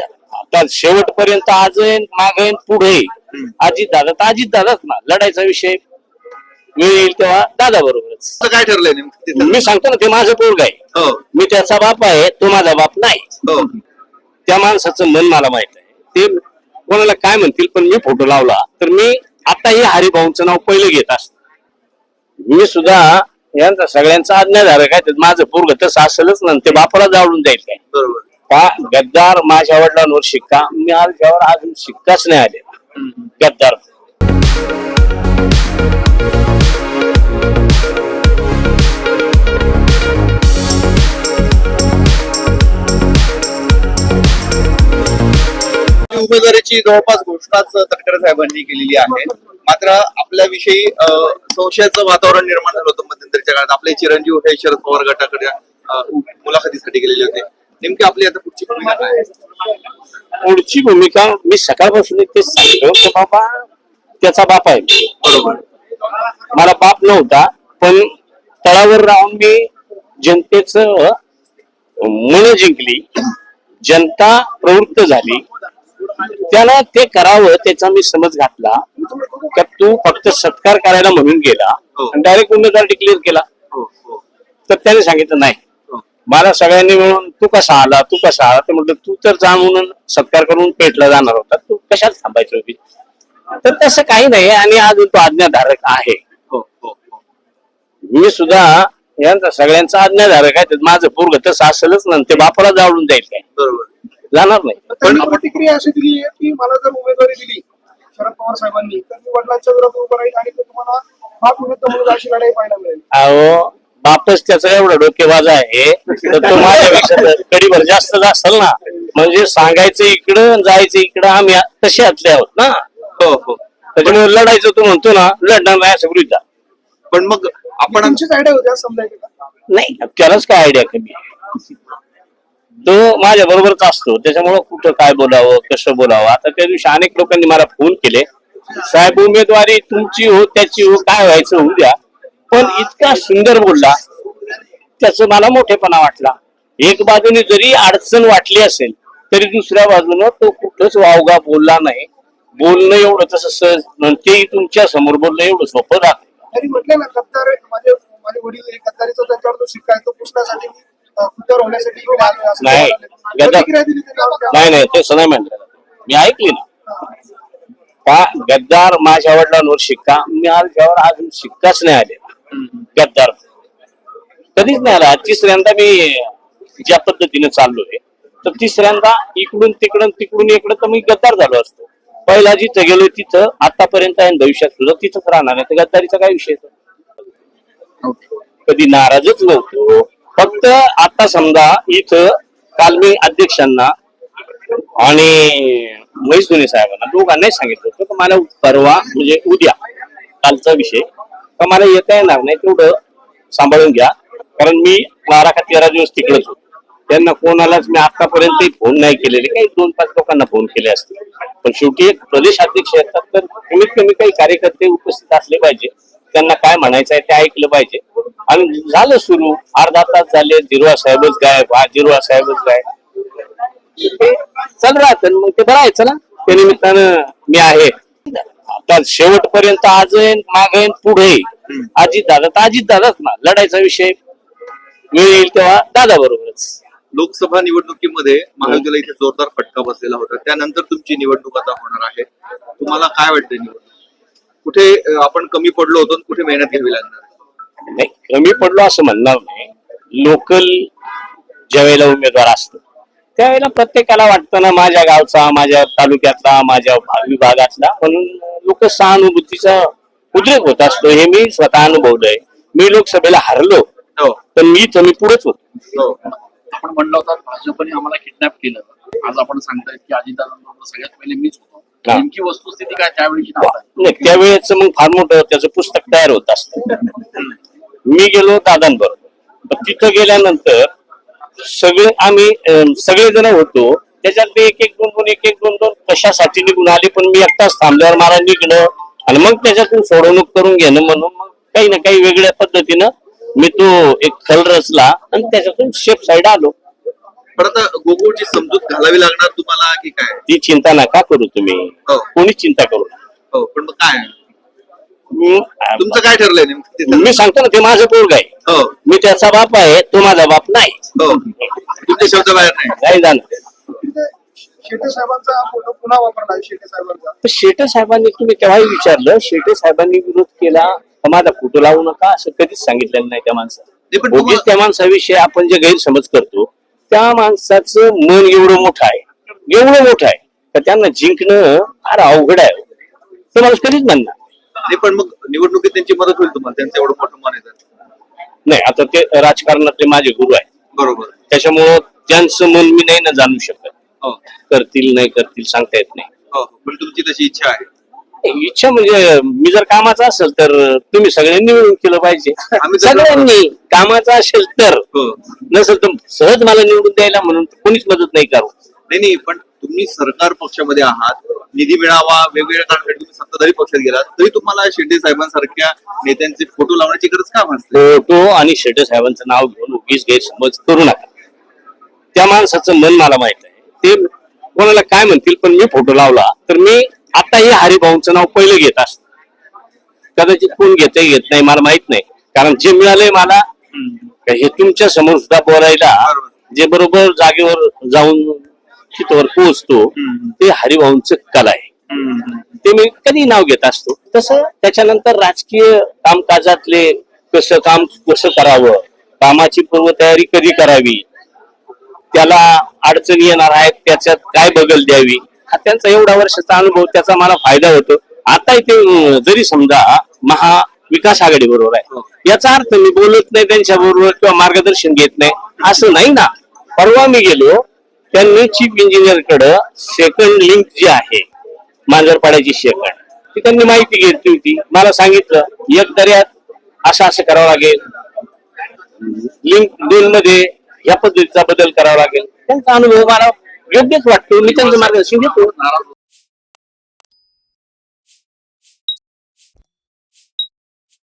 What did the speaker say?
आता शेवटपर्यंत आज माग पुढे अजित दादा तर अजित दादाच ना. लढायचा विषय वेळ येईल तेव्हा दादा बरोबरच. काय ठरलंय नेमकं तिथं? मी सांगतो ना ते माझं पोरग आहे. हो. मी त्याचा बाप आहे तो माझा बाप नाही. हो. त्या माणसाचं मन मला माहीत आहे. ते कोणाला काय म्हणतील पण मी फोटो लावला तर मी आताही हरिभाऊंचं नाव पहिलं घेत असतो. मी सुद्धा यांचा सगळ्यांचा आज्ञाधारक आहे. तर माझं पोरग तसं असेलच ना ते बापाला जावडून जाईल काय? का? गद्दार माझ्या वडिलांवर शिक्का. मी आजच्यावर अजून शिक्काच नाही आले गद्दार. उमेदवारीची जवळपास घोषणाच तटकरे साहेबांनी केलेली आहे. मात्र आपल्याविषयी संशयाचं वातावरण निर्माण झालं होतं मध्यंतरीच्या काळात. आपले चिरंजीव हे शरद पवार गटाकडे मुलाखतीसाठी गेलेले होते. नेमकी आपली आता पुढची भूमिका काय? पुढची भूमिका मी सकाळपासून तेच सांगतो की बाबा त्याचा बाप आहे मला बाप नव्हता पण तळावर राहून मी जनतेच मन जिंकली जनता प्रवृत्त झाली त्याला ते करावं त्याचा मी समज घातला का तू फक्त सत्कार करायला म्हणून गेला हो. डायरेक्ट उमेदवार डिक्लेअर केला हो हो तर त्याने सांगितलं नाही हो. मला सगळ्यांनी मिळून तू कसा आला? तू कसा आला? तर म्हटलं तू तर जा म्हणून सत्कार करून पेटला जाणार होता. तू कशात थांबायची होती? तर तसं काही नाही आणि अजून तो आज्ञाधारक आहे. हो हो हो. मी सुद्धा यांचा सगळ्यांचा आज्ञाधारक आहे. माझं पोरग तसं असेलच ना ते बापाला जावडून जाईल काय? बरोबर. जाणार नाही. त्यांनी प्रतिक्रिया अशी दिली आहे की मला जर उमेदवारी दिली शरद पवार साहेबांनी तर मी वडिलांच्या विरोधात उभं राहील आणि ते तुम्हाला विरुद्ध मुलगा अशी लढाई पाहायला मिळेल. अहो बापच त्याचा एवढा डोकेबाज आहे. तर तो माझ्यापेक्षा कडीभर जास्त असेल ना म्हणजे सांगायचं इकडं जायचं इकडं आम्ही तसे आतले आहोत ना. हो हो. त्याच्यामुळे लढायचं तू म्हणतो ना लढणार नाही असं गृहीत. पण मग आपण तुमचीच आयडिया होती असं समजायचं का? नाही त्यालाच काय आयडिया कमी आहे? तो माझ्या बरोबरच असतो. त्याच्यामुळं कुठं काय बोलावं कसं बोलावं? आता त्या दिवशी अनेक लोकांनी मला फोन केले. साहेब उमेदवारी तुमची हो त्याची हो काय व्हायचं होऊ द्या. पण इतका सुंदर बोलला त्याच मला मोठेपणा वाटला. एक बाजूने जरी अडचण वाटली असेल तरी दुसऱ्या बाजूनं तो कुठंच वावगा बोलला नाही. बोलणं एवढं तसं सहज तेही तुमच्यासमोर बोलणं एवढं सोपं राहत तरी म्हटले ना गद्दार माझे माझे वडील एक गद्दारीचा त्यांच्यावर शिक्का आहे तो पुसण्यासाठी होण्यासाठी नाही. म्हणाले. गद्दार- नाही नाही तसं नाही म्हटलं मी ऐकली ना. का गद्दार माझ्या वडिलांवर शिक्का मी आजच्यावर अजून शिक्काच नाही आले. गद्दार. कधीच नाही आला. तिसऱ्यांदा मी ज्या पद्धतीने चाललोय तर तिसऱ्यांदा इकडून तिकडून तिकडून इकडं तर मी गद्दार झालो असतो. पहिला जिथं गेलो तिथं आतापर्यंत आहे भविष्यात सुद्धा तिथंच राहणार नाही तर गद्दारीचा काय विषय कधी नाराजच नव्हतो. फक्त आता समजा इथं काल मी अध्यक्षांना आणि महेश धोनी साहेबांना दोघांनाही सांगितलं होतं मला परवा म्हणजे उद्या. कालचा विषय. तर मला येता येणार नाही तेवढं सांभाळून घ्या. कारण मी बारा का तेरा दिवस तिकडेच होतो. त्यांना कोणालाच मी आतापर्यंत फोन नाही केलेले. काही दोन पाच लोकांना फोन केले असते. पण शेवटी एक प्रदेश अध्यक्ष असतात तर कमीत कमी काही कार्यकर्ते उपस्थित असले पाहिजे. त्यांना काय म्हणायचं आहे ते ऐकलं पाहिजे. आणि झालं सुरू. अर्धा तास झाले. जिरवा साहेबच गायब. हा जिरवा साहेबच गायब. ते चल राहत. मग ते बरं आहे. चला. त्या निमित्तानं मी आहे. आता शेवटपर्यंत आज मागे पुढे अजित दादा तर अजित दादाच ना लढायचा विषय. वेळ येईल तेव्हा दादा बरोबरच. लोकसभा निवडणुकीमध्ये महायुतीला इथे जोरदार फटका बसलेला होता. त्यानंतर तुमची निवडणूक आता होणार आहे. तुम्हाला काय वाटतं निवडणूक? कुठे आपण कमी पडलो होतो कुठे मेहनत घ्यावी लागणार? नाही कमी पडलो असं म्हणणार नाही. लोकल ज्या वेळेला उमेदवार असतो त्यावेळेला प्रत्येकाला वाटतं ना माझ्या गावचा माझ्या तालुक्यातला माझ्या विभागातला. म्हणून लोक सहानुभूतीचा उद्रेक होत असतो हे मी स्वतः अनुभवलंय. मी लोकसभेला हरलो हो. पण मी तर मी पुढेच होतो. हो. आपण म्हणलं होतं भाजपने आम्हाला किडनॅप केलं. आज आपण सांगताय की अजितदादांबरोबर सगळ्यात पहिले मीच होतो. हा. नेमकी वस्तुस्थिती काय त्यावेळीची नाव नाही त्यावेळेच मग फार मोठं त्याचं पुस्तक तयार होत असतं. मी गेलो दादांबरोबर. तिथं गेल्यानंतर सगळे आम्ही सगळेजण होतो. त्याच्यात एक एक दोन दोन एक एक दोन दोन कशासाठी निघून आले पण मी एकटाच थांबल्यावर मला निघणं आणि मग त्याच्यातून सोडवणूक करून घेणं म्हणून मग काही ना काही वेगळ्या पद्धतीनं मी तो एक खल रचला आणि त्याच्यातून शेप साईड आलो. पण आता गोकुळची समजूत घालावी लागणार तुम्हाला की काय? ती चिंता नका करू तुम्ही. हो. कोणीच चिंता करू. हो पण मग काय? मी तुमचं काय ठरलंय नेमकं. मी सांगतो ना ते माझं पोरग आहे. हो. मी त्याचा बाप आहे तो माझा बाप नाही. हो. तुमच्या शब्द बाहेर नाही जाणार. शेटे साहेबांचा फोटो पुन्हा वापरला आहे शेटे साहेबांचा? तर शेटे साहेबांनी तुम्ही केव्हाही विचारलं शेटे साहेबांनी विरोध केला तर माझा फोटो लावू नका असं कधीच सांगितलेलं नाही त्या नाही, माणसाला उगीच त्या माणसाविषयी आपण जे गैरसमज करतो त्या माणसाचं मन एवढं मोठं आहे एवढं मोठं आहे तर त्यांना जिंकणं फार अवघड आहे. ते माणूस कधीच म्हणणार नाही पण मग निवडणुकीत त्यांची मदत होईल तुम्हाला त्यांचं एवढं मोठं मन आहे तर. नाही आता ते राजकारणातले माझे गुरु आहेत. बरोबर. त्याच्यामुळं त्यांचं मन मी नाही ना जाणू शकत. करतील नाही करतील सांगता येत नाही. हो पण तुमची तशी इच्छा आहे. इच्छा म्हणजे मी जर कामाचा असेल तर तुम्ही सगळ्यांनी मिळून केलं पाहिजे. आम्ही तर- सगळ्यांनी कामाचा असेल तर हो. नसेल तर सहज मला निवडून द्यायला म्हणून कोणीच मदत नाही करू. नाही नाही पण तुम्ही सरकार पक्षामध्ये आहात निधी मिळावा वेगवेगळ्या काळासाठी तुम्ही सत्ताधारी पक्षात गेलात तरी तुम्हाला शिंदे साहेबांसारख्या नेत्यांचे फोटो लावण्याची गरज का भासते? फोटो आणि शेटे साहेबांचं नाव घेऊन उगीच गैरसमज करू नका. त्या माणसाचं मन मला माहीत आहे. ते कोणाला काय म्हणतील पण मी फोटो लावला तर मी आताही हरिभाऊंचं नाव पहिलं घेत असत. कदाचित कोण घेते घेत नाही मला माहीत नाही. कारण जे मिळालंय मला हे तुमच्यासमोर सुद्धा बोलायला जे बरोबर जागेवर जाऊन तिथवर पोहोचतो ते हरिभाऊंच कला आहे. ते मी कधी नाव घेत असतो. तसं त्याच्यानंतर राजकीय कामकाजातले कसं काम कसं करावं कामाची पूर्वतयारी कधी करावी त्याला अडचणी येणार आहेत त्याच्यात काय बदल द्यावी? हा त्यांचा एवढा वर्षाचा अनुभव त्याचा मला फायदा होतो. आता ते अं, जरी समजा महाविकास आघाडी बरोबर आहे याचा अर्थ मी बोलत नाही त्यांच्या बरोबर किंवा मार्गदर्शन घेत नाही असं नाही ना. परवा मी गेलो त्यांनी चीफ इंजिनियरकडे सेकंड लिंक जी आहे मांजरपाड्याची सेकंड ती त्यांनी माहिती घेतली होती. मला सांगितलं एक दर्यात असं असं करावं लागेल. लिंक दोन मध्ये या पद्धतीचा बदल करावा लागेल. त्यांचा अनुभव मला योग्यच वाटतो. मी त्यांचं मार्गदर्शन घेतो.